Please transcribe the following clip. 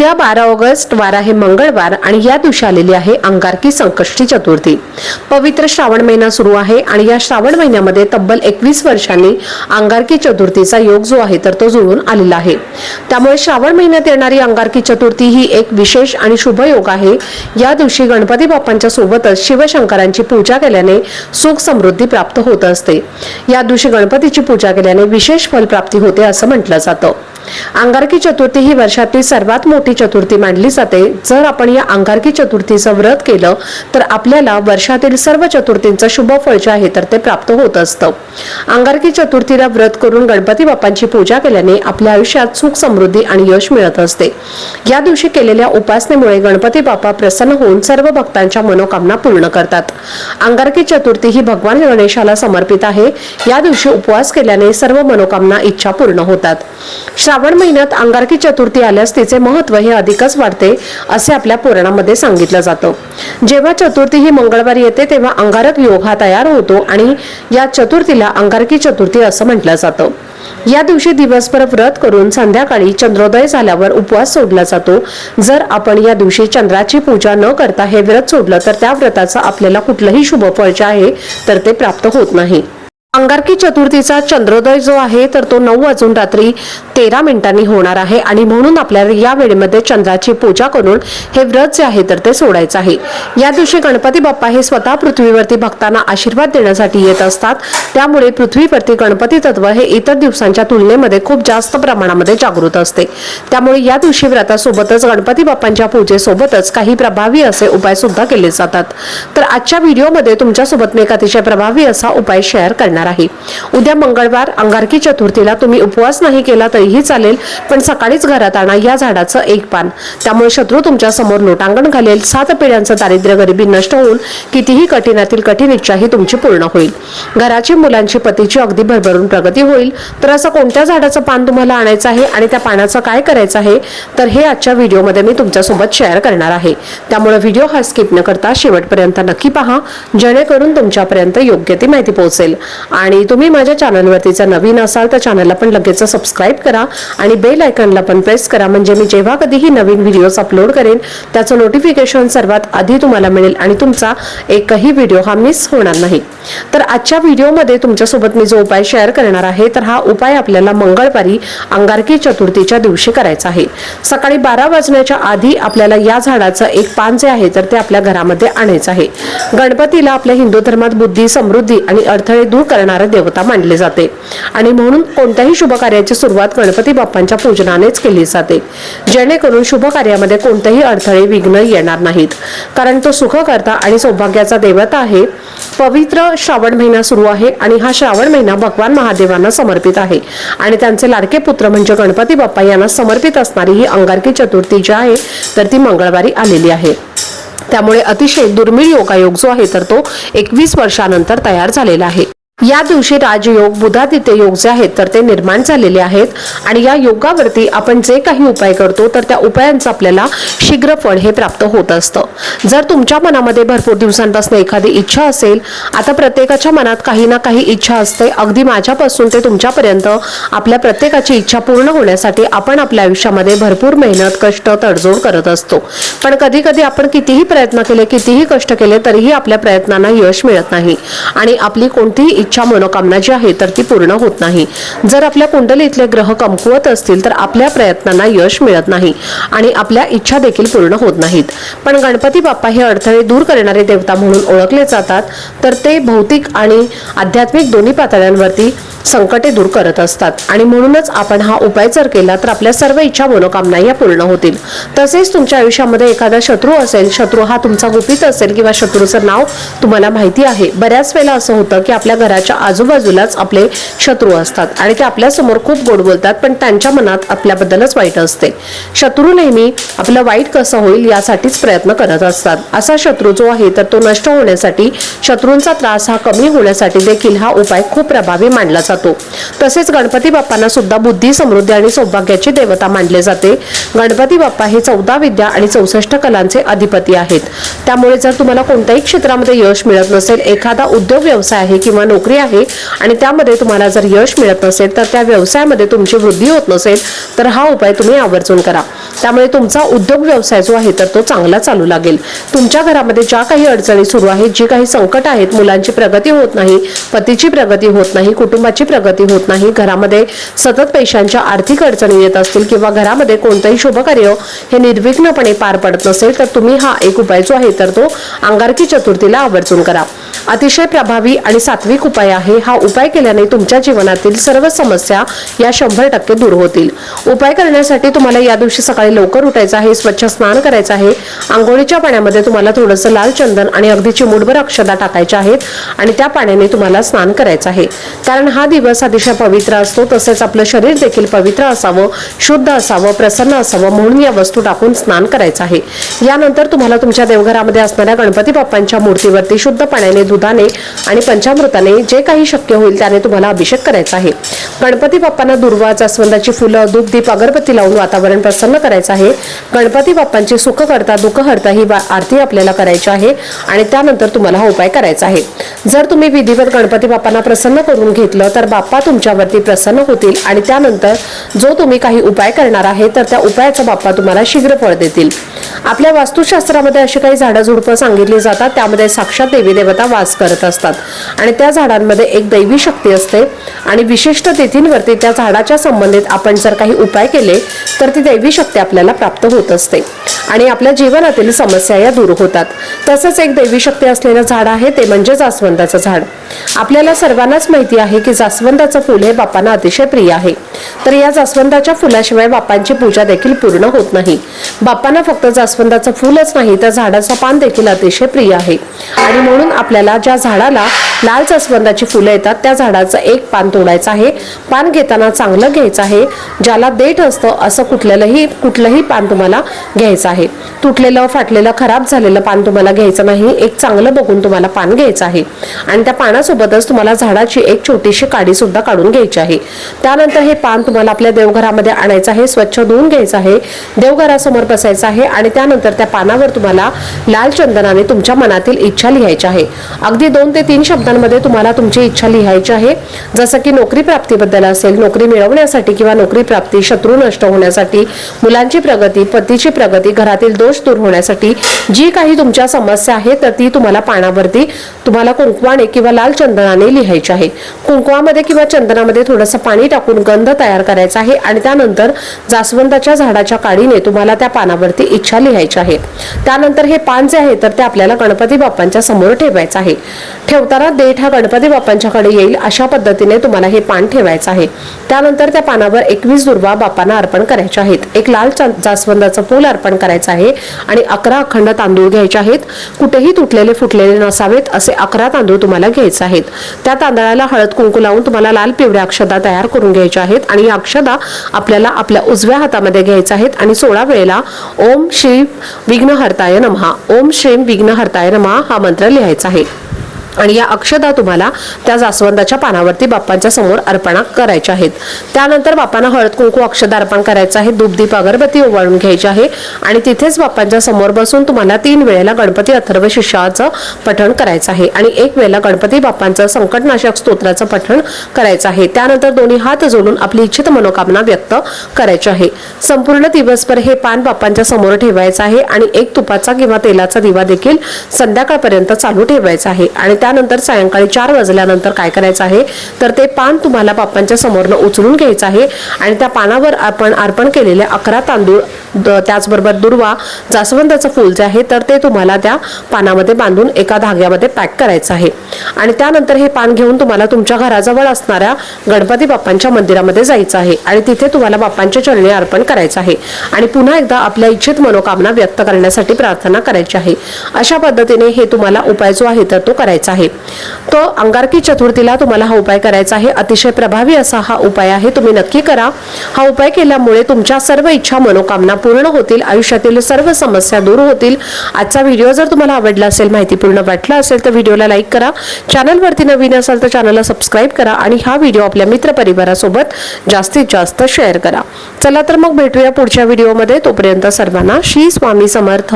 उद्या बारा ऑगस्ट वार आहे मंगळवार आणि या दिवशी आलेली आहे अंगारकी संकष्टी चतुर्थी. पवित्र श्रावण महिना सुरू आहे आणि या श्रावण महिन्यामध्ये तब्बल एकवीस वर्षांनी अंगारकी चतुर्थीचा योग जो आहे तर तो जुळून आलेला आहे. त्यामुळे श्रावण महिन्यात येणारी अंगारकी चतुर्थी ही एक विशेष आणि शुभ योग आहे. या दिवशी गणपती बाप्पांच्या सोबतच शिवशंकरांची पूजा केल्याने सुख समृद्धी प्राप्त होत असते. या दिवशी गणपतीची पूजा केल्याने विशेष फल प्राप्ती होते असं म्हटलं जातं. अंगारकी चतुर्थी ही वर्षातील सर्वात मोठी चतुर्थी मानली जाते. जर आपण या अंगारकी चतुर्थीचं व्रत केलं तर आपल्याला वर्षातील सर्व चतुर्थींचं शुभ फळ जे आहे तर ते प्राप्त होत असतं. अंगारकी चतुर्थीला व्रत करून गणपती बाप्पांची पूजा केल्याने आपल्या आयुष्यात सुख समृद्धी आणि यश मिळत असते. या दिवशी केलेल्या उपासनेमुळे गणपती बाप्पा प्रसन्न होऊन सर्व भक्तांच्या मनोकामना पूर्ण करतात. अंगारकी चतुर्थी ही भगवान गणेशाला समर्पित आहे. या दिवशी उपवास केल्याने सर्व मनोकामना इच्छा पूर्ण होतात. श्रावण महिन्यात अंगारकी चतुर्थी आल्यास तिचे महत्त्व हे अधिकच वाढते असे आपल्या पुराणामध्ये सांगितलं जातं. जेव्हा चतुर्थी ही मंगळवारी येते तेव्हा अंगारक योग हा तयार होतो आणि या चतुर्थीला अंगारकी चतुर्थी असं म्हटलं जातं. या दिवशी दिवसभर व्रत करून संध्याकाळी चंद्रोदय झाल्यावर उपवास सोडला जातो. जर आपण या दिवशी चंद्राची पूजा न करता हे व्रत सोडलं तर त्या व्रताचं आपल्याला कुठलंही शुभफळ जे आहे तर ते प्राप्त होत नाही. अंगारकी चतुर्थीचा चंद्रोदय जो आहे तर तो नऊ वाजून रात्री तेरा मिनिटांनी होणार आहे. आणि म्हणून आपल्याला या वेळेमध्ये चंद्राची पूजा करून हे व्रत जे आहे तर ते सोडायचं आहे. या दिवशी गणपती बाप्पा हे स्वतः पृथ्वीवरती भक्तांना आशीर्वाद देण्यासाठी येत असतात. त्यामुळे पृथ्वीवरती गणपती तत्व हे इतर दिवसांच्या तुलनेमध्ये खूप जास्त प्रमाणामध्ये जागृत असते. त्यामुळे या दिवशी व्रतासोबतच गणपती बाप्पांच्या पूजेसोबतच काही प्रभावी असे उपाय सुद्धा केले जातात. तर आजच्या व्हिडिओमध्ये तुमच्यासोबत मी एक अतिशय प्रभावी असा उपाय शेअर करणार आहे. उद्या मंगळवार अंगारकी चतुर्थीला तुम्ही उपवास नाही केला तरीही चालेल पण सकाळीच घरात आणा या झाडाचं एक पान. त्यामुळे शत्रू तुमच्यासमोर लोटांगण घालेल. सात पिढ्यांचं दारिद्र्य गरिबी नष्ट होऊन कितीही कठीणातील कठीण इच्छा ही तुमची पूर्ण होईल. घराची मुलांची पतीची अगदी भरभरून प्रगती होईल. तर असं कोणत्या झाडाचं पान तुम्हाला आणायचं आहे आणि त्या पानाचं काय करायचं आहे? तर हे आजच्या व्हिडिओमध्ये मी तुमच्यासोबत शेअर करणार आहे. त्यामुळे व्हिडिओ हा स्किप न करता शेवटपर्यंत नक्की पहा. जेणेकरून तुमच्यापर्यंत योग्य ती माहिती पोहोचेल. आणि तुम्ही माझ्या चॅनलवरती जर नवीन असाल तर चॅनलला पण लगेच सबस्क्राईब करा आणि बेल आयकनला पण प्रेस करा. म्हणजे मी जेव्हा कधीही नवीन व्हिडिओज अपलोड करेन त्याचं नोटिफिकेशन सर्वात आधी तुम्हाला मिळेल आणि तुमचा एकही व्हिडिओ हा मिस होणार नाही. तर आजच्या व्हिडिओमध्ये तुमच्यासोबत मी जो उपाय शेअर करणार आहे तर हा उपाय आपल्याला मंगळवारी अंगारकी चतुर्थीच्या दिवशी करायचा आहे. सकाळी बारा वाजण्याच्या आधी आपल्याला या झाडाचं एक पान जे आहे तर ते आपल्या घरामध्ये आणायचं आहे. गणपतीला आपल्या हिंदू धर्मात बुद्धी समृद्धी आणि अडथळे दूर करणारे देवता मानले जाते. आणि म्हणून कोणत्याही शुभ कार्याची सुरुवात गणपती बाप्पांच्या पूजनानेच केली जाते. जेणेकरून शुभ कार्यामध्ये कोणतेही अडथळे विघ्न येणार नाहीत. कारण तो सुखकर्ता आणि सौभाग्याचा देवता आहे. पवित्र श्रावण महिना सुरू आहे आणि हा श्रावण महिना भगवान महादेवांना समर्पित आहे. आणि त्यांचे लाडके पुत्र म्हणजे गणपती बाप्पा यांना समर्पित असणारी ही अंगारकी चतुर्थी जी आहे तर ती मंगळवारी आलेली आहे. त्यामुळे अतिशय दुर्मिळ योगायोग जो आहे तर तो एकवीस वर्षानंतर तयार झालेला आहे. या दिवशी राजयोग बुधादित्य योग जे आहेत तर ते निर्माण झालेले आहेत. आणि या योगावरती आपण जे काही उपाय करतो तर त्या उपायांचं आपल्याला शीघ्र फळ हे प्राप्त होत असतं. जर तुमच्या मनामध्ये भरपूर दिवसांपासून एखादी इच्छा असेल आता प्रत्येकाच्या मनात काही ना काही इच्छा असते. अगदी माझ्यापासून ते तुमच्यापर्यंत आपल्या प्रत्येकाची इच्छा पूर्ण होण्यासाठी आपण आपल्या आयुष्यामध्ये भरपूर मेहनत कष्ट तडजोड करत असतो. पण कधी कधी आपण कितीही प्रयत्न केले कितीही कष्ट केले तरीही आपल्या प्रयत्नांना यश मिळत नाही. आणि आपली कोणतीही इच्छा मनोकामना जी आहे तर ती पूर्ण होत नाही. जर आपल्या कुंडलीतले ग्रह कमकुवत असतील तर आपल्या प्रयत्नांना यश मिळत नाही आणि आपल्या इच्छा देखील पूर्ण होत नाहीत. पण गणपती बाप्पा हे अडथळे दूर करणारे देवता म्हणून ओळखले जातात तर ते भौतिक आणि आध्यात्मिक दोन्ही पातळ्यांवरती संकटे दूर करत असतात. आणि म्हणूनच आपण हा उपाय जर केला तर आपल्या सर्व इच्छा मनोकामना या पूर्ण होतील. तसेच तुमच्या आयुष्यामध्ये एखादा शत्रू असेल शत्रू हा तुमचा गुपित असेल किंवा शत्रूचं नाव तुम्हाला माहिती आहे. बऱ्याच वेळेला असं होतं की आपल्या घरात घराच्या आजूबाजूलाच आपले शत्रू असतात आणि ते आपल्यासमोर खूप गोड बोलतात पण त्यांच्या मनात आपल्याबद्दलच वाईट असते. शत्रू नेहमी आपलं वाईट कसं होईल यासाठीच प्रयत्न करत असतात. असा शत्रू जो आहे तर तो नष्ट होण्यासाठी शत्रूंचा त्रास हा कमी होण्यासाठी देखील हा उपाय खूप प्रभावी मानला जातो. तसेच गणपती बाप्पांना सुद्धा बुद्धी समृद्धी आणि सौभाग्याची देवता मानले जाते. गणपती बाप्पा हे चौदा विद्या आणि चौसष्ट कलांचे अधिपती आहेत. त्यामुळे जर तुम्हाला कोणत्याही क्षेत्रामध्ये यश मिळत नसेल एखादा उद्योग व्यवसाय आहे किंवा नोकरी आहे आणि त्यामध्ये तुम्हाला जर यश मिळत नसेल तर त्या व्यवसायामध्ये तुमची वृद्धी होत नसेल तर हा उपाय तुम्ही आवर्जून करा. त्यामुळे तुमचा उद्योग व्यवसाय जो आहे तर तो चांगला चालू लागेल. तुमच्या घरामध्ये ज्या काही अडचणी सुरू आहेत जी काही संकट आहेत मुलांची प्रगती होत नाही पतीची प्रगती होत नाही कुटुंबाची प्रगती होत नाही घरामध्ये सतत पैशांच्या आर्थिक अडचणी येत असतील किंवा घरामध्ये कोणतंही शुभकार्य हे निर्विघ्नपणे पार पडत नसेल तर तुम्ही हा एक उपाय जो आहे तर तो अंगारकी चतुर्थीला आवर्जून करा. अतिशय प्रभावी आणि सात्विक उपाय आहे. हा उपाय केल्याने तुमच्या जीवनातील सर्व समस्या या शंभर टक्के दूर होतील. उपाय करण्यासाठी तुम्हाला या दिवशी सकाळी लवकर उठायचं आहे स्वच्छ स्नान करायचं आहे. आंघोळीच्या पाण्यामध्ये तुम्हाला थोडंसं लाल चंदन आणि अगदी चिमूटभर अक्षदा टाकायच्या आहेत आणि त्या पाण्याने तुम्हाला स्नान करायचं आहे. कारण हा दिवस अतिशय पवित्र असतो तसेच आपलं शरीर देखील पवित्र असावं शुद्ध असावं प्रसन्न असावं म्हणून या वस्तू टाकून स्नान करायचं आहे. यानंतर तुम्हाला तुमच्या देवघरामध्ये असणाऱ्या गणपती बाप्पांच्या मूर्तीवरती शुद्ध पाण्याने दुधाने आणि पंचामृताने जे काही शक्य होईल त्याने तुम्हाला अभिषेक करायचा आहे. गणपती बाप्पांना दुर्वा जास्वंदाची फुलं धूप दीप अगरबत्ती लावून वातावरण प्रसन्न करायचं आहे. गणपती बाप्पांची सुख करता दुःख हरता ही आरती आपल्याला करायची आहे आणि त्यानंतर तुम्हाला हा उपाय करायचा आहे. जर तुम्ही विधिवत गणपती बाप्पांना प्रसन्न करून घेतलं तर बाप्पा तुमच्यावरती प्रसन्न होतील आणि त्यानंतर जो तुम्ही काही उपाय करणार आहे तर त्या उपायाचा बाप्पा तुम्हाला शीघ्र फळ देतील. आपल्या वास्तुशास्त्रामध्ये अशी काही झाडं झुडपं सांगितली जातात त्यामध्ये साक्षात देवी देवता वास करत असतात. आणि त्या झाडांमध्ये एक दैवी शक्ती असते. आणि विशिष्ट तिथींवरती त्या झाडाच्या संबंधित आपण जर काही उपाय केले तर ती दैवी शक्ती आपल्याला प्राप्त होत असते. आणि आपल्या जीवनातील समस्या या दूर होतात. तसंच एक दैवी शक्ती असलेलं झाड आहे ते म्हणजे जास्वंदाचं झाड. आपल्याला सर्वांनाच माहिती आहे की जास्वंदाचं फुल हे बापांना अतिशय प्रिय आहे. तर या जास्वंदाच्या फुलाशिवाय बापांची पूजा देखील पूर्ण होत नाही. बाप्पांना फक्त जास्वंदाचं फुलच नाही तर झाडाचं पान देखील अतिशय प्रिय आहे. आणि म्हणून आपल्याला ज्या झाडाला लाल जास्वंदाची फुलं येतात. त्या झाडाचं एक पान तोडायचं आहे. पान घेताना चांगलं घ्यायचं आहे. ज्याला देठ असतं असं कुठल्याही कुठलंही पान तुम्हाला घ्यायचं आहे. तुटलेलं फाटलेलं खराब झालेलं पान तुम्हाला घ्यायचं नाही. एक चांगलं बघून तुम्हाला पान घ्यायचं आहे. आणि त्या पानासोबतच तुम्हाला झाडाची एक छोटीशी काडी सुद्धा काढून घ्यायची आहे. त्यानंतर हे पान तुम्हाला आपल्या देवघरामध्ये आणायचं आहे. स्वच्छ धुवून घ्यायचं आहे. देवघरासमोर बसायचं आहे आणि त्यानंतर त्या पानावर तुम्हाला लाल चंदनाने तुमच्या मनातील इच्छा लिहायची आहे. अगदी दोन ते तीन शब्द पुस्तकांमध्ये तुम्हाला तुमची इच्छा लिहायची आहे. जसं की नोकरी प्राप्तीबद्दल असेल नोकरी मिळवण्यासाठी किंवा नोकरी प्राप्ती शत्रू नष्ट होण्यासाठी मुलांची प्रगती पतीची प्रगती घरातील दोष दूर होण्यासाठी जी काही तुमच्या समस्या आहे तर ती तुम्हाला पानावरती तुम्हाला कुंकवाने किंवा लाल चंदनाने लिहायची आहे. कुंकवामध्ये किंवा चंदनामध्ये थोडंसं पाणी टाकून गंध तयार करायचा आहे आणि त्यानंतर जास्वंदाच्या झाडाच्या काडीने तुम्हाला त्या पानावरती इच्छा लिहायची आहे. त्यानंतर हे पान जे आहे तर ते आपल्याला गणपती बाप्पांच्या समोर ठेवायचं आहे. ठेवताना देठ हा गणपती बाप्पांच्याकडे येईल अशा पद्धतीने तुम्हाला हे पान ठेवायचं आहे. त्यानंतर त्या पानावर एकवीस दुर्वा बाप्पांना अर्पण करायचे आहेत. एक लाल जास्वंदाचं फूल अर्पण करायचं आहे आणि अकरा अखंड तांदूळ घ्यायचे आहेत. कुठेही तुटलेले फुटलेले नसावेत असे अकरा तांदूळ तुम्हाला घ्यायचे आहेत. त्या तांदळाला हळद कुंकू लावून तुम्हाला लाल पिवळ्या अक्षदा तयार करून घ्यायच्या आहेत आणि या अक्षदा आपल्याला आपल्या उजव्या हातामध्ये घ्यायच्या आहेत आणि सोळा वेळेला ओम श्री विघ्नहर्ताय नमहा. ओम श्रीम विघ्नहर्ताय नमहा हा मंत्र लिहायचा आहे. आणि या अक्षदा तुम्हाला त्या जास्वंदाच्या पानावरती बाप्पांच्या समोर अर्पणा करायच्या आहेत. त्यानंतर बाप्पांना हळद कुंकू अक्षदा अर्पण करायचं आहे. धूपदीप अगरबत्ती ओवाळून घ्यायची आहे. आणि तिथेच बाप्पांच्या समोर बसून तुम्हाला तीन वेळेला गणपती अथर्व शिष्याचं पठण करायचं आहे. आणि एक वेळेला गणपती बाप्पांचं संकटनाशक स्तोत्राचं पठण करायचं आहे. त्यानंतर दोन्ही हात जोडून आपली इच्छित मनोकामना व्यक्त करायची आहे. संपूर्ण दिवसभर हे पान बाप्पांच्या समोर ठेवायचं आहे. आणि एक तुपाचा किंवा तेलाचा दिवा देखील संध्याकाळपर्यंत चालू ठेवायचा आहे. आणि त्यानंतर सायंकाळी चार वाजल्यानंतर काय करायचं आहे? तर ते पान तुम्हाला बाप्पांच्या समोरनं उचलून घ्यायचं आहे आणि त्या पानावर आपण अर्पण केलेले अकरा तांदूळ त्याचबरोबर दुर्वा जास्वंदाचं फूल जे आहे तर ते तुम्हाला त्या पानामध्ये बांधून एका धाग्यामध्ये पॅक करायचं आहे. आणि त्यानंतर हे पान घेऊन तुम्हाला तुमच्या घराजवळ असणाऱ्या गणपती बाप्पांच्या मंदिरामध्ये जायचं आहे. आणि तिथे तुम्हाला बाप्पांच्या चरणी अर्पण करायचं आहे. आणि पुन्हा एकदा आपल्या इच्छित मनोकामना व्यक्त करण्यासाठी प्रार्थना करायची आहे. अशा पद्धतीने हे तुम्हाला उपाय जो आहे तर तो करायचा आहे. तो अंगारकी चतुर्थीला तुम्हाला हा उपाय करायचा आहे. अतिशय प्रभावी असा हा उपाय आहे. तुम्ही नक्की करा. हा उपाय केल्यामुळे तुमच्या सर्व इच्छा मनोकामना पूर्ण होतील आयुष्यातील सर्व समस्या दूर होतील. आजचा व्हिडिओ जर तुम्हाला आवडला असेल माहितीपूर्ण वाटला असेल तर व्हिडिओला लाईक करा. चॅनलवरती नवीन असाल तर चॅनलला सबस्क्राईब करा आणि हा व्हिडिओ आपल्या मित्रपरिवारासोबत जास्तीत जास्त शेअर करा. चला तर मग भेटूया पुढच्या व्हिडिओमध्ये. तोपर्यंत सर्वांना श्री स्वामी समर्थ.